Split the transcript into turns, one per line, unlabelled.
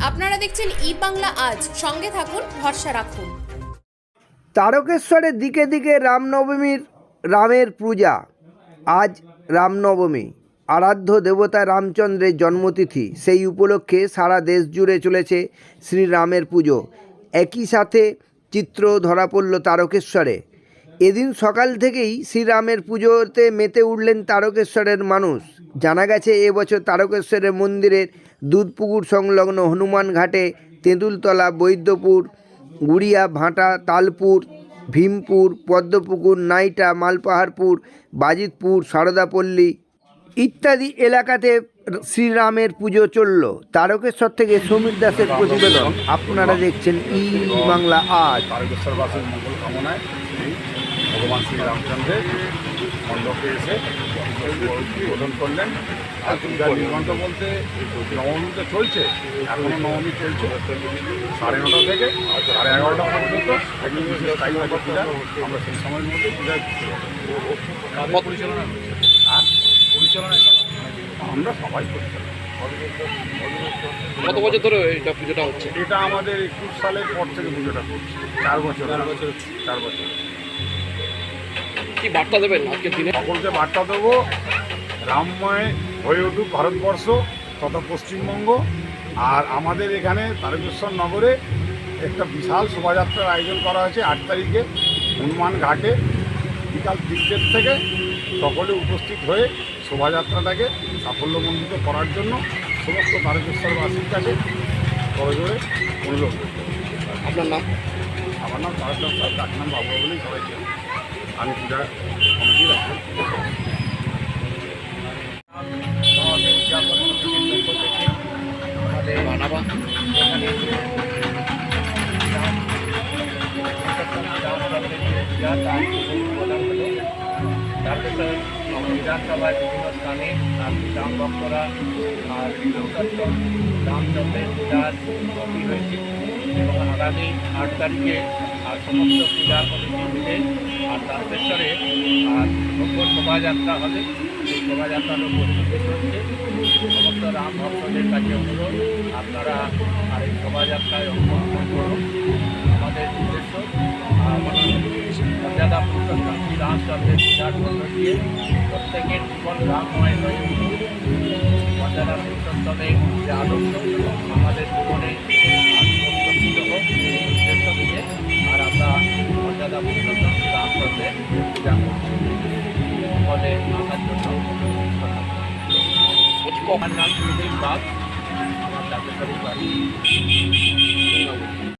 আপনারা দেখছেন ই বাংলা আজ। সঙ্গে থাকুন, ভরসা রাখুন।
তারকেশ্বরের দিকে দিকে রামনবমীর রামের পূজা। আজ রামনবমী। আরাধ্য দেবতা রামচন্দ্রের জন্মতিথি। সেই উপলক্ষে সারা দেশ জুড়ে চলেছে শ্রীরামের পুজো। একই সাথে চিত্র ধরা পড়ল তারকেশ্বরে। এদিন সকাল থেকেই শ্রীরামের পুজোতে মেতে উঠলেন তারকেশ্বরের মানুষ। জানা গেছে এবছর তারকেশ্বরের মন্দিরের দুধপুকুর সংলগ্ন হনুমান ঘাটে তেঁতুলতলা, বৈদ্যপুর, গুড়িয়া, ভাটা, তালপুর, ভীমপুর, পদ্মপুকুর, নাইটা, মালপাহাড়পুর, বাজিতপুর, সারদাপল্লী ইত্যাদি এলাকাতে শ্রীরামের পুজো চলল। তারকেশ্বর থেকে সমীর দাসের প্রতিবেদন আপনারা দেখছেন ই বাংলা আজ।
তারকেশ্বরবাসীর মঙ্গল কামনায় ভগবান শ্রীরামচন্দ্রের মণ্ডপে এসে উদ্বোধন করলেন। আর পূজার নির্মাণ বলতে নবমী তো চলছে এখনও নবমী চলছে। সাড়ে নটা থেকে সাড়ে এগারোটা পর্যন্ত একটি বিশেষ পূজা। আমরা সেই সময়ের মধ্যে পূজা পরিচালনা আর পরিচালনা আমরা সবাই পরিচালনা
কত বছর ধরে এটা পুজোটা হচ্ছে?
এটা আমাদের একুশ সালের পর থেকে পুজোটা করছি চার বছর। চার বছর। চার বছর।
কি বার্তা দেবেন আজকের দিনে?
সকলকে বার্তা দেবো রামময় হয়ে উঠুক ভারতবর্ষ তথা পশ্চিমবঙ্গ। আর আমাদের এখানে তারকেশ্বর নগরে একটা বিশাল শোভাযাত্রার আয়োজন করা হয়েছে আট তারিখে হনুমান ঘাটে। বিকাল তিনটের থেকে সকলে উপস্থিত হয়ে শোভাযাত্রাটাকে সাফল্যমণ্ডিত করার জন্য সমস্ত তারকেশ্বরবাসীর কাছে করজোরে অনুরোধ
আপনার নাম?
আমার নাম তারকেশ্বর ডাক নাম বাবু বলেই সবাই। আমি পূজা কমিটির একজন।
বানাবা।
এখানে রাম রামচন্দ্রের যে পূজা তার প্রধান হল তারপরে বিধানসভায় বিভিন্ন আর রাম ভক্তরা আর আর সমস্ত পূজা কমিটি মিলে আর তারকেশ্বরে আর ভব্য শোভাযাত্রা হবে। সেই শোভাযাত্রারও প্রস্তুতি সমস্ত রাম ভক্তদের কাছে অনুরোধ, আপনারা আর এই শোভাযাত্রায় অংশগ্রহণ করুন। আমাদের উদ্দেশ্য রামময় হয়ে উঠুক মর্যাদা পুরুষোত্তমের যে আদর্শ আমাদের জীবনে হোক উদ্দেশ্য নিয়ে আর আমরা মর্যাদা পুরুষোত্তম পূজা করছি ফলে আসার জন্য আমার নাম আমার বাড়ি